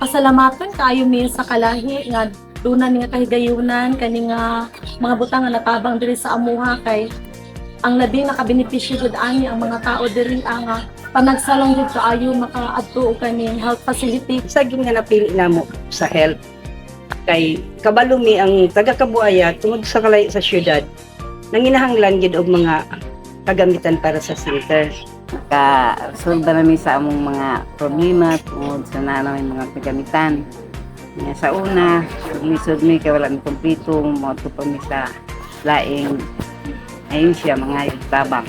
pasalamaton kaayo mi sa kalahi nga dunan nga kahigayunan kani nga mga butang nga natabang diri sa amuha kay ang labi nakabenepisyo jud ani ang mga tao diri ang nga panagsalong jud kaayo makaadto og kaning health facility. Sa gyud nga napili namo sa health kay kabalo mi ang taga Kabuaya tungod sa kalay sa syudad nanginahanglan gid og mga kagamitan para sa center ka solba namin sa among mga problema tungod sa na namin mga kagamitan. Nga sa una, lisod mi kay wala mi kumpleto mo to pa mi sa laing ayun siya mga tabang.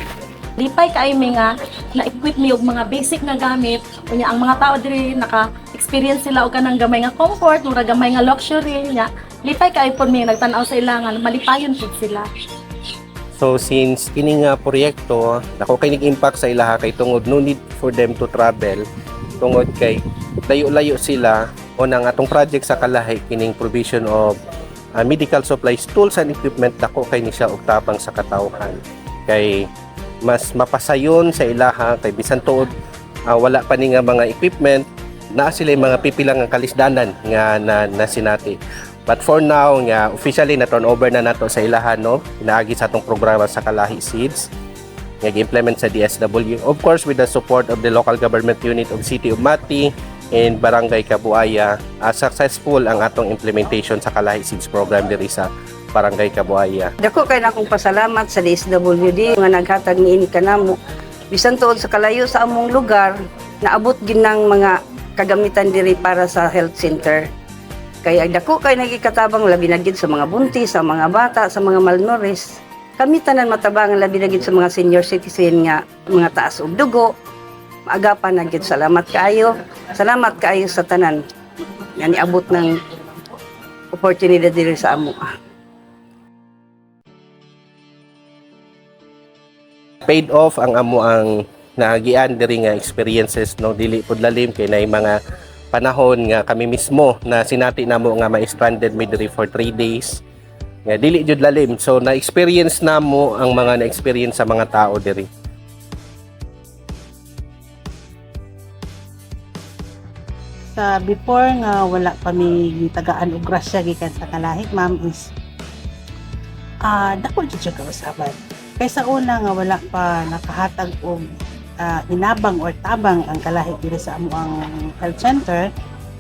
lipay kaayo mi nga na-equip mi og mga basic nga gamit unya ang mga tao diri naka experience sila og kanang gamay nga comfort mura gamay nga luxury nya lipay kaayo pod mi nagtan-aw sa ilangan malipayon pud sila So since kini nga proyekto nako kay nag-impact sa ilaha kay tungod no need for them to travel tungod kay layo-layo sila o nang atong project sa kalahi kining provision of uh, medical supplies, tools and equipment dako kay ni siya og tabang sa katawhan. Kay mas mapasayon sa ilaha kay bisan tuod uh, wala pa ni nga mga equipment naa sila mga pipilang kalisdanan nga na, na sinati. But for now, nga officially na turn over na nato sa ilahan no. Inaagi sa atong programa sa Kalahi Seeds nga implement sa DSW. Of course with the support of the local government unit of City of Mati and Barangay Kabuaya. Ah, successful ang atong implementation sa Kalahi Seeds program diri sa Barangay Kabuaya. Dako kay akong pasalamat sa DSWD nga naghatag niini kanamo. Bisan tuod sa kalayo sa among lugar, naabot gid ng mga kagamitan diri para sa health center. Kaya dako kay nagikatabang labi na gid sa mga buntis, sa mga bata, sa mga malnourished. Kami tanan matabang labi na gid sa mga senior citizen nga mga taas og dugo. Maagapan na gid salamat kaayo. Salamat kaayo sa tanan nga niabot ng oportunidad diri sa amo. paid off ang amo ang nagian diri nga experiences no dili pud lalim kay nay mga panahon nga kami mismo na sinati namo nga ma-stranded mi diri for 3 days. Nga dili jud lalim. So na experience namo ang mga na experience sa mga tao diri. Sa before nga wala pa mi tagaan og grasya gikan sa kalahi ma'am is ah dako jud siya kausaban kay sa una nga wala pa nakahatag og ah, inabang or tabang ang kalahi diri sa amo ang health center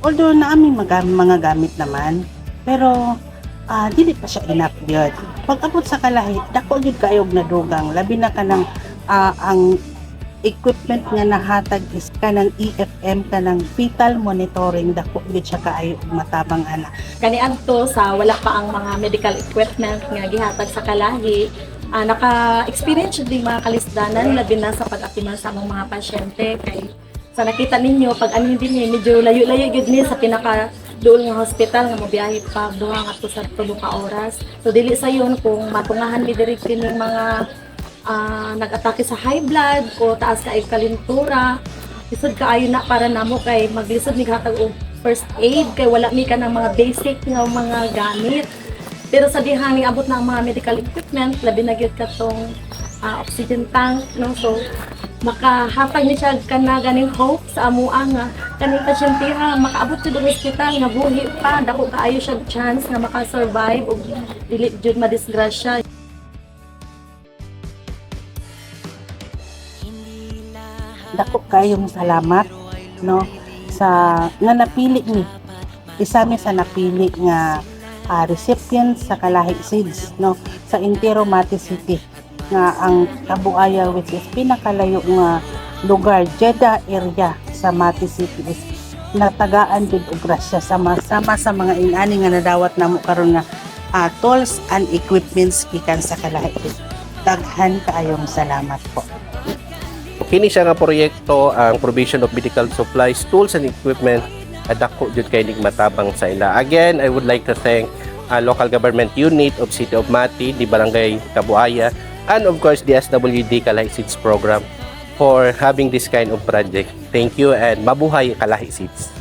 although na aming mga, mga gamit naman pero ah dili pa siya enough yun. Pag abot sa kalahi dako jud kayo og nadugang labi na kanang ah, ang equipment nga nahatag is kanang EFM kanang fetal monitoring dako gid siya kaayo matabang ana. Kanian to sa wala pa ang mga medical equipment nga gihatag sa kalahi ah, naka-experience din mga kalisdanan labi na sa pag-atiman sa among mga pasyente. Kay sa nakita ninyo pag ano din eh, medyo layo-layo gid ni sa pinaka dool nga hospital nga mobiyahe pa duha nga to sa tulo ka oras. So dili sa yun kung matungahan mi diri kining mga ah, nag-atake sa high blood o taas ka kalintura lisod kaayo na para namo kay maglisod ni hatag og first aid kay wala mi ka ng mga basic nga mga gamit pero sa dihang abot ang mga medical equipment labi na gyud katong ah, oxygen tank no? So makahatag ni siya kana ganing hope sa amuang nga kaning pasyente ha makaabot sa hospital nga buhi pa dako kaayo siya chance nga maka-survive ug dili jud madisgrasya. Dako kayong salamat no? Sa nga napili ni isa mi sa napili nga ah, recipient sa Kalahi Seeds no? Sa Intero Mati City nga ang Kabuaya which is pinakalayo nga lugar Jeddah area sa Mati City is natagaan jud og grasya sama-sama sa mga ingani nga nadawat namo karon nga ah, tools and equipments gikan sa Kalahi. Daghan kaayong salamat po. Kini siya nga proyekto ang provision of medical supplies tools and equipment adako jud kay ning matabang sa ila. Again i would like to thank uh, local government unit of City of Mati di Barangay Kabuaya and of course the SWD Kalahi Seeds program for having this kind of project. Thank you and mabuhay Kalahi Seeds